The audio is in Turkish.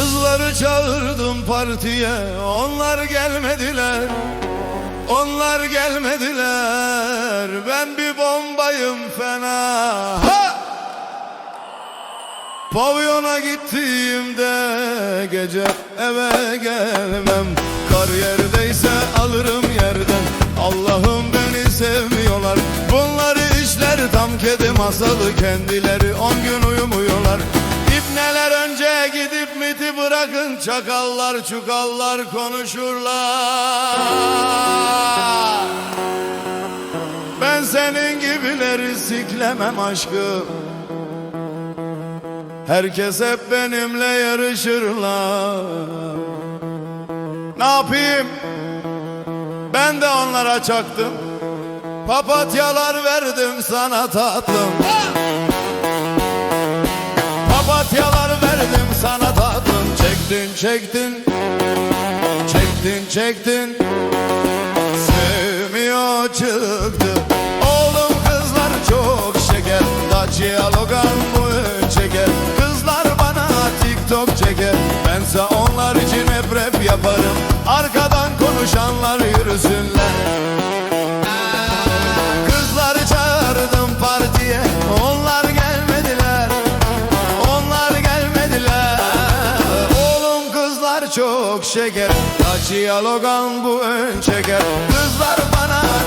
Kızları çağırdım partiye Onlar gelmediler. Onlar gelmediler Ben bir bombayım fena. Ha! Pavyona gittiğimde gece eve gelmem. Kar yerdeyse alırım yerden. Allah'ım beni sevmiyorlar. Bunları işler tam kedi masalı. Kendileri on gün uyumuyorlar. İbneler önce miti bırakın Çakallar çukallar konuşurlar. Ben senin gibileri siklemem aşkım. Herkes hep benimle yarışırlar. Ne yapayım? Ben de onlara çaktım. Papatyalar verdim sana tatlım. Papatyalar Çektin çektin. Çektin çektin. Sevmiyor çıktı Oğlum kızlar çok şeker. Dacia Logan bu çeker. Kızlar bana TikTok çeker. Bense onlar için hep rap yaparım. Arkadan konuşanlar çok şeker. Dacia Logan bu ön çeker. Kızlar bana